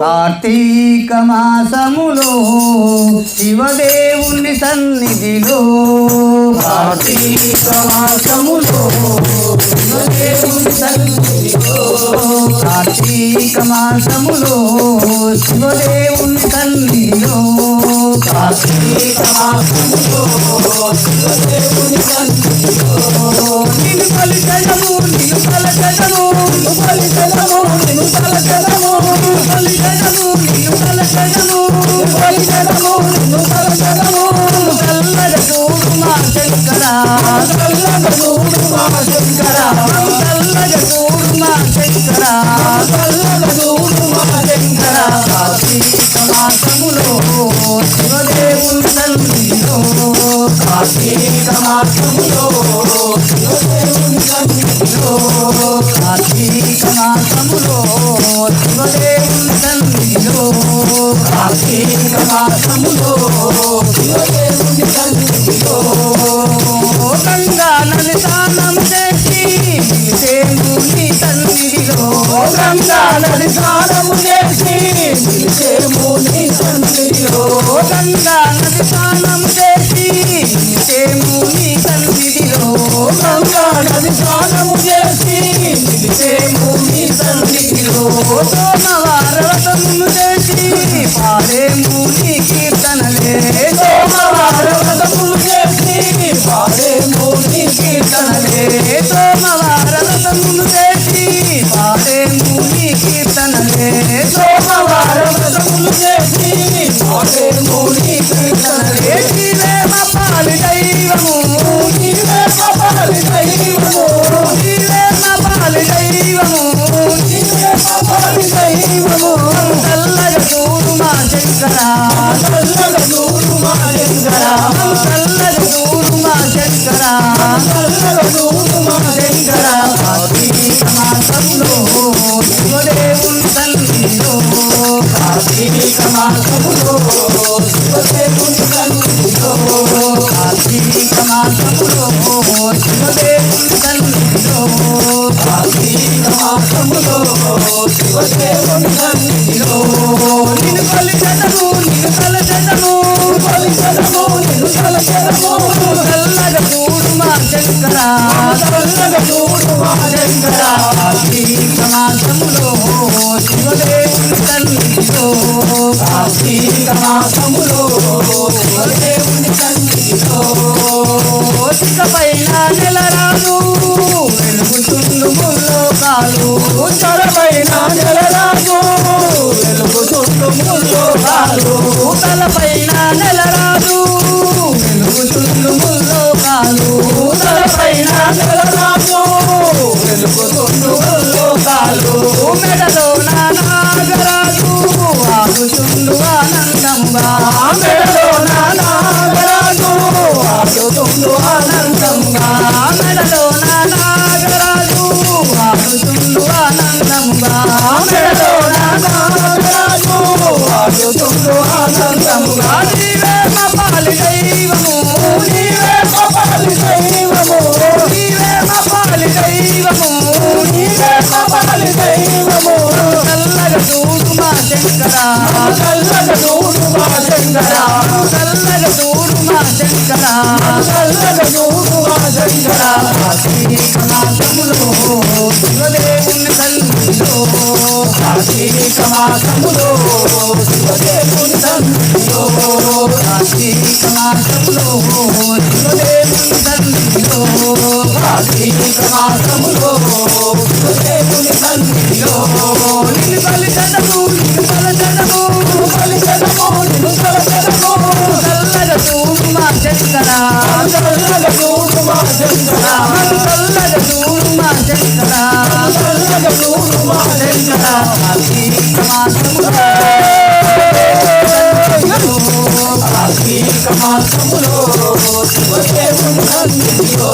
కార్తీక మాసములో శివదేవుని సన్నిధిలో కార్తీక మాసములో శివదేవుని సన్నిధిలో కార్తీక మాసములో శివదేవుని సన్నిధిలో కార్తీక మాసములో శివదేవుని సన్నిధిలో నిలుపలి పలికడము నిలుపల పలకడము నిలుపలి పలికడము మాసములో శివదేవుని కార్తీక మాసములో శివదేవుని కార్తీక మాసములో శివదేవుని గంగా నది స్నానం చేసి నీ సన్నిధిలో గంగా నది చేసి సన్నిధిలో చేసి పాడేము నీ కీర్తనలే. సోమవార చేసి పాడేము నీ శంకర చల్లగా మా శంకర చల్లగా చూడు మా శంకర కార్తీక మాసంలో శివదేవుని తల్లిలో కార్తీక మాసములో శివదేవుని తల్లిలో కార్తీక మాసములో శివదేవుని సన్నిధిలో కార్తీక మాసములో శివదేవుని సన్నిధిలో చూడు మా శివదేవుని సన్నిధిలో కార్తీక మాసములో శివదేవుని సన్నిధిలో పైన నెల రాదు వెలుగుతుండు ముల్లోకాలు వెలుగుతుండు ముల్లోకాలు తలపైన వెలుగుతుండు ముల్లోకాలు తలపైన రాదు వెలుగుతుండు మెడలో నాగరాజు ఆగుతుండు శంకర. చల్లగా చూడు మా శంకర చల్లగా చూడు మా శంకర చల్లగా చూడు మా శంకర కార్తీక శివదేవుని శివదేవుని శివదేవుని శివదేవుని శంకర చూడు మా శంకర చల్లగా చూడు మా శంకర చల్లగా చూడు మా శంకర కార్తీక మాసములో కార్తీక మాసములో సన్నిధిలో